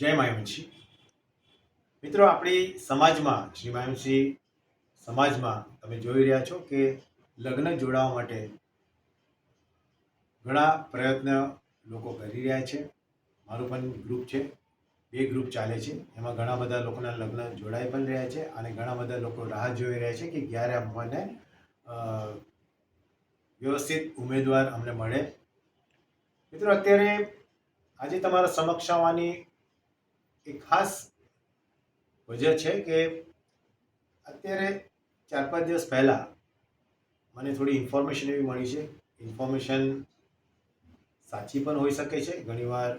જય માયમનસિંહ મિત્રો, આપણી સમાજમાં, શ્રી માયમસિંહ સમાજમાં તમે જોઈ રહ્યા છો કે લગ્ન જોડાવા માટે ઘણા પ્રયત્ન લોકો કરી રહ્યા છે. મારું પણ ગ્રુપ છે. બે ગ્રુપ ચાલે છે. એમાં ઘણા બધા લોકોના લગ્ન જોડાઈ પણ રહ્યા છે અને ઘણા બધા લોકો રાહ જોઈ રહ્યા છે કે ક્યારે અમને વ્યવસ્થિત ઉમેદવાર અમને મળે. મિત્રો, અત્યારે આજે તમારા સમક્ષ આવવાની એક ખાસ વજહ છે કે અત્યારે ચાર પાંચ દિવસ પહેલાં મને થોડી ઇન્ફોર્મેશન એવી મળી છે. ઇન્ફોર્મેશન સાચી પણ હોઈ શકે છે. ઘણીવાર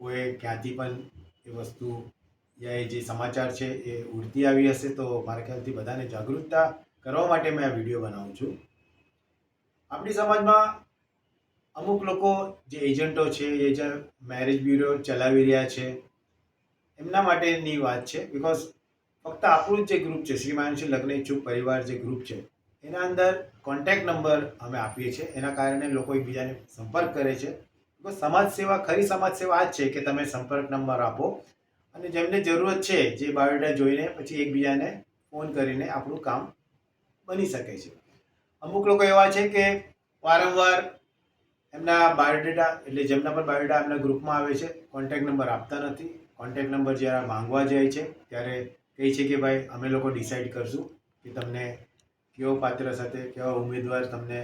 કોઈ ક્યાંથી પણ એ વસ્તુ યા એ જે સમાચાર છે એ ઉડતી આવી હશે તો મારા ખ્યાલથી બધાને જાગૃતતા કરવા માટે મેં આ વીડિયો બનાવું છું. આપણી સમાજમાં અમુક લોકો જે એજન્ટો છે, એ જે મેરેજ બ્યુરો ચલાવી રહ્યા છે એમના માટેની વાત છે. બિકોઝ ફક્ત આપણું જ ગ્રુપ છે, શ્રી માનસી લગ્ન ઇચ્છુક પરિવાર જે ગ્રુપ છે, એના અંદર કોન્ટેક્ટ નંબર અમે આપીએ છીએ. એના કારણે લોકો એકબીજાને સંપર્ક કરે છે. બિકોઝ સમાજ સેવા, ખરી સમાજ સેવા આ જ છે કે તમે સંપર્ક નંબર આપો. અને જેમને જરૂરત છે, જે બાયોડેટા જોઈને પછી એકબીજાને ફોન કરીને આપણું કામ બની શકે છે. અમુક લોકો એવા છે કે વારંવાર એમના બાયોડેટા, એટલે જેમના પર બાયોડેટા એમના ગ્રુપમાં આવે છે કોન્ટેક્ટ નંબર આપતા નથી. કોન્ટેક્ટ નંબર જ્યારે માંગવા જાય છે, ત્યારે કહે છે કે ભાઈ, અમે લોકો ડિસાઈડ કરશું કે તમને કેવો પાત્ર સાથે કેવા ઉમેદવાર તમને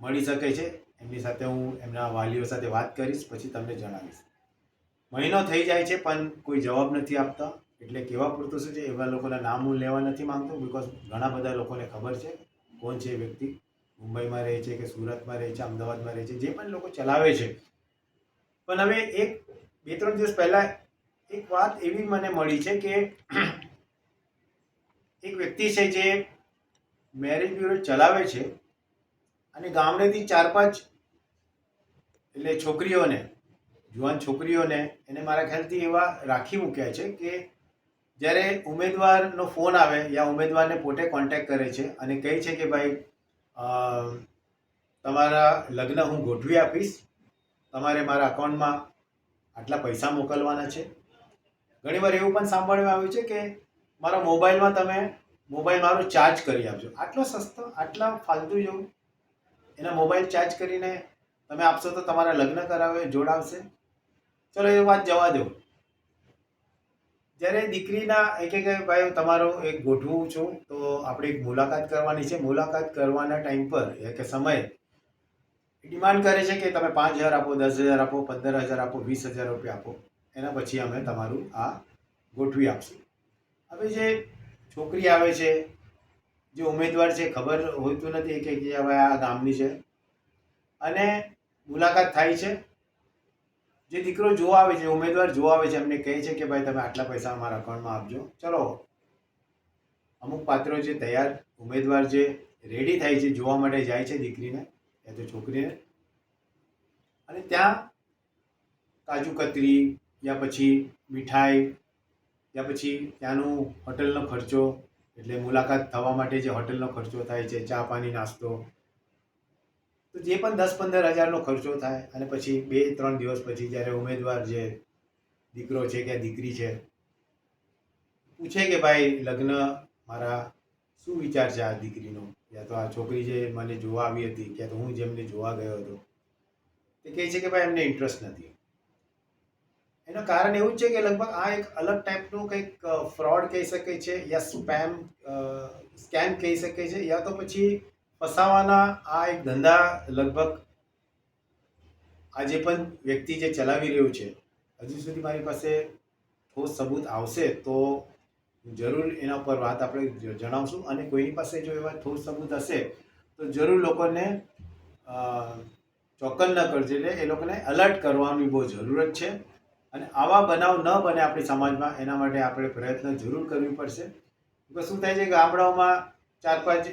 મળી શકે છે. એમની સાથે હું એમના વાલીઓ સાથે વાત કરીશ, પછી તમને જણાવીશ. મહિનો થઈ જાય છે, પણ કોઈ જવાબ નથી આપતા. એટલે કેવા પૂરતું શું છે, એવા લોકોના નામ હું લેવા નથી માંગતો બિકોઝ ઘણા બધા લોકોને ખબર છે, કોણ છે એ વ્યક્તિ. મુંબઈમાં રહે છે કે સુરતમાં રહે છે, અમદાવાદમાં રહે છે, જે પણ લોકો ચલાવે છે. પણ હવે એક, બે, ત્રણ દિવસ પહેલાં એક વાત એવી મને મળી છે કે એક વ્યક્તિ છે જે મેરેજ બ્યુરો ચલાવે છે અને ગામડેથી ચાર પાંચ એટલે છોકરીઓને, જુવાન છોકરીઓને એને મારા ખ્યાલથી એવા રાખી મૂક્યા છે કે જ્યારે ઉમેદવારનો ફોન આવે યા ઉમેદવારને પોતે કોન્ટેક્ટ કરે છે અને કહે છે કે ભાઈ તમારા લગ્ન હું ગોઠવી આપીશ. તમારે મારા અકાઉન્ટમાં આટલા પૈસા મોકલવાના છે. ઘણીવાર એવું પણ સાંભળવામાં આવ્યું છે કે મારા મોબાઈલમાં તમે મોબાઈલ મારો ચાર્જ કરી આપજો. આટલો સસ્તો, આટલા ફાલતુ જેવું એના મોબાઈલ ચાર્જ કરીને તમે આપશો તો તમારા લગ્ન કરાવે, જોડાવશે. ચલો એ વાત જવા દો. જ્યારે દીકરીના એક એક ભાઈ તમારો એક ગોઠવું છું, તો આપણે એક મુલાકાત કરવાની છે. મુલાકાત કરવાના ટાઈમ પર, એ કે સમય ડિમાન્ડ કરે છે કે તમે પાંચ હજાર આપો, દસ હજાર આપો, પંદર હજાર આપો, વીસ હજાર રૂપિયા આપો. એના પછી અમે તમારું આ ગોઠવી આપશું. હવે જે છોકરી આવે છે, જે ઉમેદવાર છે, ખબર હોતું નથી કે હવે આ ગામની છે. અને મુલાકાત થાય છે. જે દીકરો જોવા આવે છે, ઉમેદવાર જોવા આવે છે, એમને કહે છે કે ભાઈ તમે આટલા પૈસા અમારા અકાઉન્ટમાં આપજો. ચલો, અમુક પાત્રો જે તૈયાર ઉમેદવાર જે રેડી થાય છે, જોવા માટે જાય છે દીકરીને, એ તો છોકરીને. અને ત્યાં કાજુ કતરી, યા પછી મીઠાઈ, યા પછી ત્યાંનું હોટલનો ખર્ચો, એટલે મુલાકાત થવા માટે જે હોટલનો ખર્ચો થાય છે, ચા પાણી, નાસ્તો તો જે પણ દસ પંદર હજારનો ખર્ચો થાય અને પછી બે ત્રણ દિવસ પછી જ્યારે ઉમેદવાર જે દીકરો છે કે દીકરી છે, પૂછે કે ભાઈ લગ્ન મારા શું વિચાર છે આ દીકરીનો? યા તો આ છોકરી જે મને જોવા આવી હતી ક્યાં તો હું જેમને જોવા ગયો હતો, તે કહે છે કે ભાઈ એમને ઇન્ટરેસ્ટ નથી. એનું કારણ એવું જ છે કે લગભગ આ એક અલગ ટાઈપનું કંઈક ફ્રોડ કહી શકે છે, યા સ્પેમ સ્કેમ કહી શકે છે, યા તો પછી ફસાવાના આ એક ધંધા લગભગ આજે પણ વ્યક્તિ જે ચલાવી રહ્યું છે, હજુ સુધી મારી પાસે ઠોસ સબૂત આવશે તો જરૂર એના ઉપર વાત આપણે જણાવશું. અને કોઈની પાસે જો એવા ઠોસ સબૂત હશે, તો જરૂર લોકોને ચોક્કસ ન કરજો. એટલે એ લોકોને અલર્ટ કરવાની બહુ જરૂરત છે. અને આવા બનાવ ન બને આપણી સમાજમાં, એના માટે આપણે પ્રયત્ન જરૂર કરવી પડશે. શું થાય છે ગામડાઓમાં ચાર પાંચ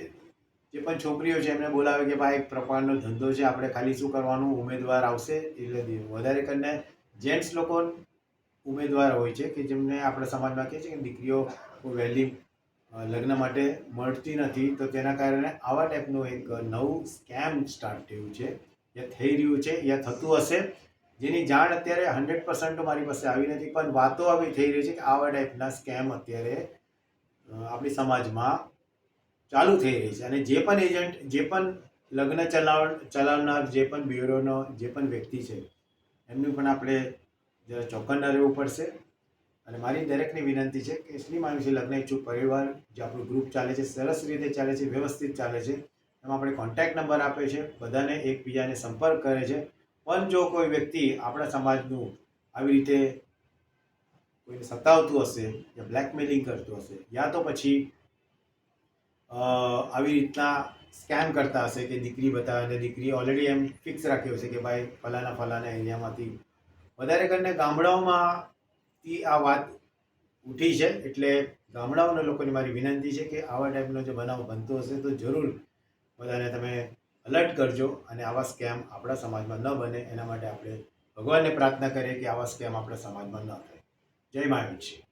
જે પણ છોકરીઓ છે, એમને બોલાવે કે ભાઈ, એક પ્રકારનો ધંધો છે, આપણે ખાલી શું કરવાનું? ઉમેદવાર આવશે એટલે વધારે કરીને જેન્ટ્સ લોકો ઉમેદવાર હોય છે, કે જેમને આપણા સમાજમાં કહે છે કે દીકરીઓ વહેલી લગ્ન માટે મળતી નથી, તો તેના કારણે આવા ટાઈપનું એક નવું સ્કેમ સ્ટાર્ટ થયું છે, યા થઈ રહ્યું છે, યા થતું હશે. જેની જાણ અત્યારે હંડ્રેડ પર્સન્ટ મારી પાસે આવી નથી, પણ વાતો આવી થઈ રહી છે કે આવા ટાઈપના સ્કેમ અત્યારે આપણી સમાજમાં ચાલુ થઈ રહી છે. અને જે પણ એજન્ટ, જે પણ લગ્ન ચલાવ, ચલાવનાર, જે પણ બ્યુરોનો, જે પણ વ્યક્તિ છે, એમનું પણ આપણે જરા ચોકન્ના રહેવું પડશે. અને મારી દરેકની વિનંતી છે કે મુસ્લિમ આયુષી લગ્ન ઈચ્છુક પરિવાર, જે આપણું ગ્રુપ ચાલે છે, સરસ રીતે ચાલે છે, વ્યવસ્થિત ચાલે છે, એમાં આપણે કોન્ટેક્ટ નંબર આપે છે, બધાને એકબીજાને સંપર્ક કરે છે. પણ જો કોઈ વ્યક્તિ આપણા સમાજનું આવી રીતે કોઈને સતાવતું હશે, યા બ્લેકમેલિંગ કરતું હશે, યા તો પછી આવી રીતના સ્કેન કરતા હશે કે દીકરી બતાવે અને દીકરી ઓલરેડી એમ ફિક્સ રાખ્યો છે કે ભાઈ ફલાના ફલાના એરિયામાંથી વધારે કરીને ગામડાઓમાંથી આ વાત ઉઠી છે. એટલે ગામડાઓના લોકોની મારી વિનંતી છે કે આવા ટાઈપનો જે બનાવ બનતો હશે તો જરૂર બધાને તમે અલર્ટ કરજો અને આવા સ્કેમ આપણા સમાજમાં ન બને. એના માટે આપણે ભગવાનને પ્રાર્થના કરીએ કે આવા સ્કેમ આપણા સમાજમાં ન થાય. જય માતાજી